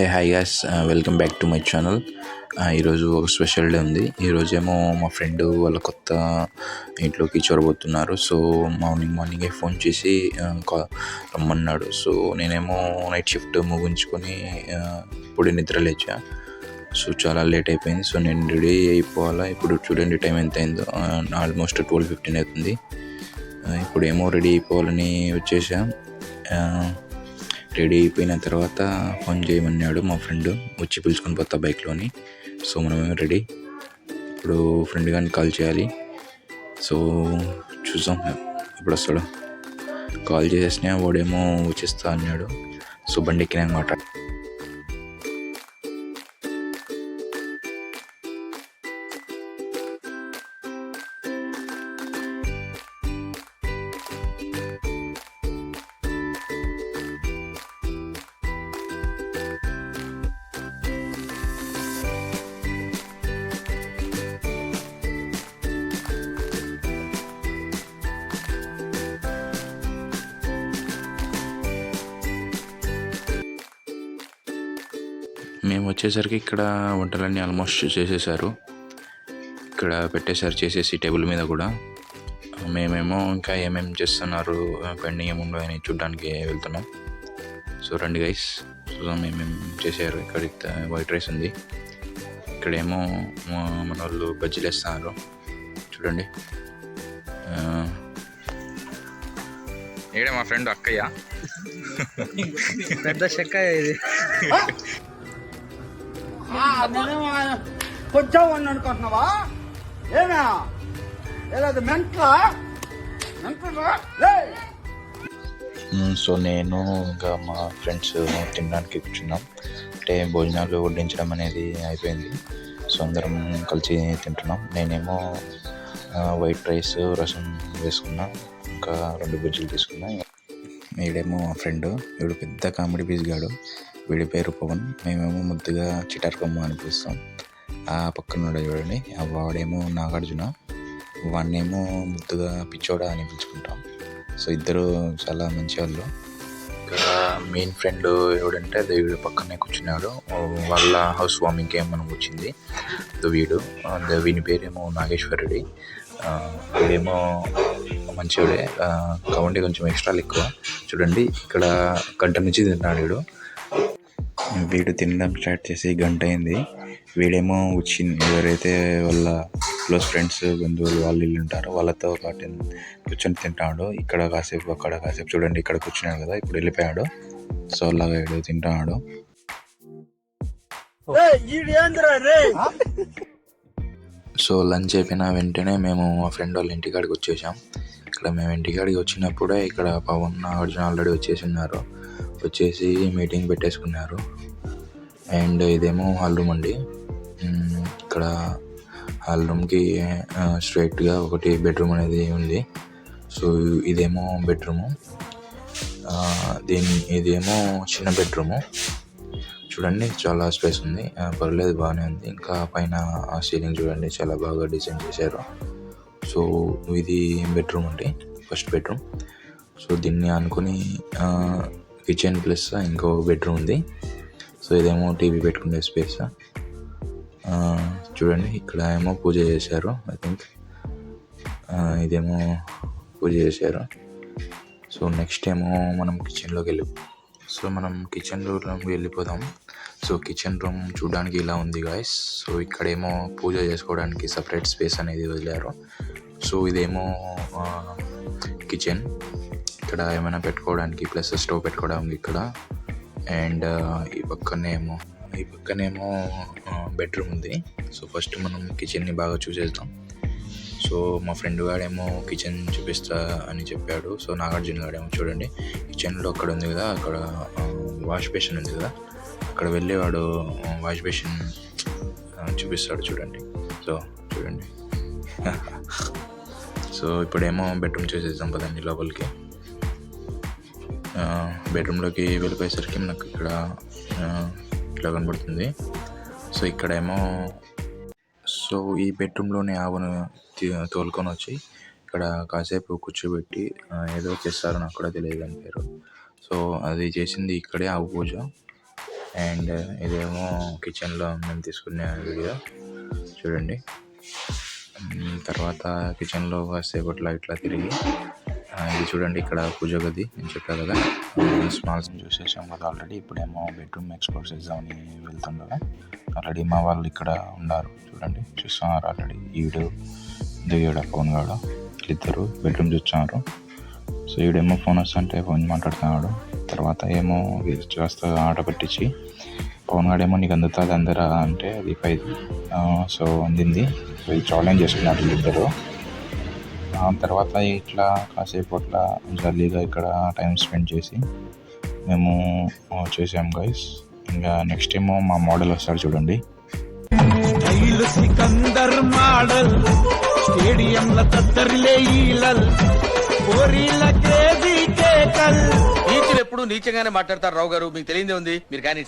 Hey hi guys welcome back to my channel ఈరోజు ఒక special day ఉంది. ఈరోజు ఏమో మా ఫ్రెండ్ వాళ్ళ కొత్త ఇంట్లోకి చొరబోతున్నారు. సో మార్నింగ్ మార్నింగే ఫోన్ చేసి uh, కా- రమ్మన్నాడు. సో నేనేమో నైట్ షిఫ్ట్ ముగించుకొని uh, ఇప్పుడు నిద్ర లేచా. సో చాలా లేట్ అయిపోయింది. సో నేను రెడీ అయిపోవాలా? ఇప్పుడు చూడండి టైం ఎంత అయిందో. ఆల్మోస్ట్ ట్వెల్వ్ ఫిఫ్టీన్ అవుతుంది. Uh, ఇప్పుడు ఏమో రెడీ అయిపోవాలని వచ్చేసా. రెడీ అయిపోయిన తర్వాత ఫోన్ చేయమన్నాడు మా ఫ్రెండ్. వచ్చి పిలుచుకొని పోతా బైక్లోని. సో మనమేమో రెడీ. ఇప్పుడు ఫ్రెండ్ కానీ కాల్ చేయాలి. సో చూసాం ఇప్పుడు వస్తాడు కాల్ చేసేసిన వాడేమో వచ్చేస్తా అన్నాడు. సో బండి ఎక్కినా అనమాట మేము వచ్చేసరికి ఇక్కడ వంటలన్నీ ఆల్మోస్ట్ చేసేసారు. ఇక్కడ పెట్టేశారు చేసేసి టేబుల్ మీద కూడా. మేమేమో ఇంకా ఏమేమి చేస్తున్నారు పెండింగ్ ఏముండో అని చూడడానికి వెళ్తున్నాం. సో రండి గైస్ చూద్దాం ఏమేమి చేశారు ఇక్కడ వైట్ రైస్ ఉంది. ఇక్కడేమో మా- మన వాళ్ళు బజ్జీలు వేస్తున్నారు. చూడండి. ఈడే మా ఫ్రెండ్ అక్కయ్య. పెద్ద చెక్క ఇది. కొంచెం అని అనుకుంటున్నావా? ఏనా ఏలేదు మెంట్లా మెంట్లా సో నేను ఇంకా మా ఫ్రెండ్స్ తినడానికి కూర్చున్నాం. అంటే భోజనాలు వడ్డించడం అనేది అయిపోయింది. సో అందరం కలిసి తింటున్నాం. నేనేమో వైట్ రైస్ రసం వేసుకున్నా ఇంకా రెండు బజ్జీలు తీసుకున్నా. వీడేమో మా ఫ్రెండ్ వీడు పెద్ద కామెడీ పీస్ గాడు వీడి పేరు పవన్ మేమేమో ముద్దుగా చిటార్కొమ్మ అని పిలుస్తాం ఆ పక్కన చూడండి వాడేమో నాగార్జున వాడినేమో ముద్దుగా పిచ్చోడా అని పిలుచుకుంటాం. సో ఇద్దరు చాలా మంచి వాళ్ళు ఇక్కడ మెయిన్ ఫ్రెండ్ ఎవడంటే అది వీడు పక్కనే కూర్చున్నాడు. వాళ్ళ హౌస్ వార్మింగ్కి ఏమో వచ్చింది. వీడు వీని పేరేమో నాగేశ్వరుడి. ఆ, వీడేమో మంచివాడే. ఆ, కాబట్టి కొంచెం ఎక్స్ట్రాలు ఎక్కువ. చూడండి ఇక్కడ గంట నుంచి తింటున్నాడు వీడు. వీడు తినడం స్టార్ట్ చేసి గంట అయింది. వీడేమో వచ్చి ఎవరైతే వాళ్ళ క్లోజ్ ఫ్రెండ్స్ బంధువులు వాళ్ళు వీళ్ళు ఉంటారో వాళ్ళతో పాటు కూర్చొని తింటాడు. ఇక్కడ కాసేపు అక్కడ కాసేపు చూడండి ఇక్కడ కూర్చున్నాడు కదా ఇప్పుడు వెళ్ళిపోయాడు. సో అలాగా వీడు రే? సో లంచ్ అయిపోయిన వెంటనే మేము మా ఫ్రెండ్ వాళ్ళ ఇంటికాడికి వచ్చేసాం. ఇక్కడ మేము ఇంటికాడికి వచ్చినప్పుడే ఇక్కడ పవన్ నాగార్జున ఆల్రెడీ వచ్చేసి ఉన్నారు. వచ్చేసి మీటింగ్ పెట్టేసుకున్నారు. అండ్ ఇదేమో హాల్ రూమ్ అండి. ఇక్కడ హాల్ రూమ్కి స్ట్రైట్గా ఒకటి బెడ్రూమ్ అనేది ఉంది. సో ఇదేమో బెడ్రూము దీని ఇదేమో చిన్న బెడ్రూము చూడండి చాలా స్పేస్ ఉంది. పర్లేదు బాగానే ఉంది. ఇంకా పైన ఆ సీలింగ్ చూడండి చాలా బాగా డిజైన్ చేశారు. సో ఇది బెడ్రూమ్ అండి ఫస్ట్ బెడ్రూమ్ సో దీన్ని అనుకుని కిచెన్ ప్లస్ ఇంకో బెడ్రూమ్ ఉంది. సో ఇదేమో టీవీ పెట్టుకునే స్పేస్ చూడండి ఇక్కడ ఏమో పూజ చేశారు ఐ థింక్ ఇదేమో పూజ చేశారు. సో నెక్స్ట్ ఏమో మనం కిచెన్లోకి వెళ్ళి సో మనం కిచెన్ రూమ్ వెళ్ళిపోదాం. సో కిచెన్ రూమ్ చూడడానికి ఇలా ఉంది గాయస్ సో ఇక్కడేమో పూజ చేసుకోవడానికి సపరేట్ స్పేస్ అనేది వదిలారు. సో ఇదేమో కిచెన్ ఇక్కడ ఏమైనా పెట్టుకోవడానికి ప్లస్ స్టవ్ పెట్టుకోవడానికి ఇక్కడ. అండ్ ఈ పక్కనేమో ఈ పక్కనేమో బెడ్రూమ్ ఉంది. సో ఫస్ట్ మనం కిచెన్ని బాగా చూసేద్దాం. సో మా ఫ్రెండ్ గాడేమో కిచెన్ చూపిస్తా అని చెప్పాడు. సో నాగార్జున గాడేమో చూడండి. కిచెన్లో అక్కడ ఉంది కదా అక్కడ వాష్ బేసిన్ ఉంది కదా. అక్కడ వెళ్ళి వాడు వాష్ బేసిన్ చూపిస్తాడు చూడండి. సో చూడండి. సో ఇప్పుడేమో బెడ్రూమ్ చూసేద్దాం పదండి లోపలికి. బెడ్రూమ్లోకి వెళ్ళిపోయేసరికి మనకు ఇక్కడ ఆ, ఇట్లా కనబడుతుంది. సో ఇక్కడేమో సో ఈ బెడ్రూమ్లోనే ఆవును తోలుకొని వచ్చి ఇక్కడ కాసేపు కూర్చోబెట్టి ఏదో చేస్తారు నాకు కూడా తెలియదు అని పేరు. సో అది చేసింది ఇక్కడే ఆవు పూజ. అండ్ ఇదేమో కిచెన్లో మేము తీసుకునే వీడియో. చూడండి. తర్వాత కిచెన్లో కాసేపు ఇట్లా తిరిగి ఇది చూడండి ఇక్కడ పూజ గది నేను చెప్పా కదా. స్మాల్స్ చూసేసాం కదా ఆల్రెడీ ఇప్పుడేమో బెడ్రూమ్ ఎక్స్ప్రెస్ చేద్దాం అని వెళ్తుండగా ఆల్రెడీ మా వాళ్ళు ఇక్కడ ఉన్నారు. చూడండి చూస్తున్నారు ఆల్రెడీ ఈడు దిగాడు ఫోన్ కాడ ఇద్దరు బెడ్రూమ్ చూస్తున్నారు. సో ఈడేమో ఫోన్ వస్తుంటే ఫోన్ మాట్లాడుతున్నాడు. తర్వాత ఏమో చేస్తా ఆట పట్టించి పవన్ గాడేమో నీకు అందుతుంది అందరా అంటే అది పై సో అందింది. సో ఛాలెంజ్ చేసుకున్నారు వీళ్ళిద్దరు. తర్వాత ఇట్లా కాసేపు అట్లా జల్లీగా ఇక్కడ టైం స్పెండ్ చేసి మేము చేసాం గైస్ ఇంకా నెక్స్ట్ ఏమో మా మోడల్ వస్తాడు చూడండి. సికందర్ మోడల్ స్టేడియంల తద్దరిలే ఈలల్ కోరీల కేజీ కేకల్. నీచులు ఎప్పుడు నీచంగానే మాట్లాడతారు రావు గారు మీకు తెలియదే ఉంది మీరు కానీ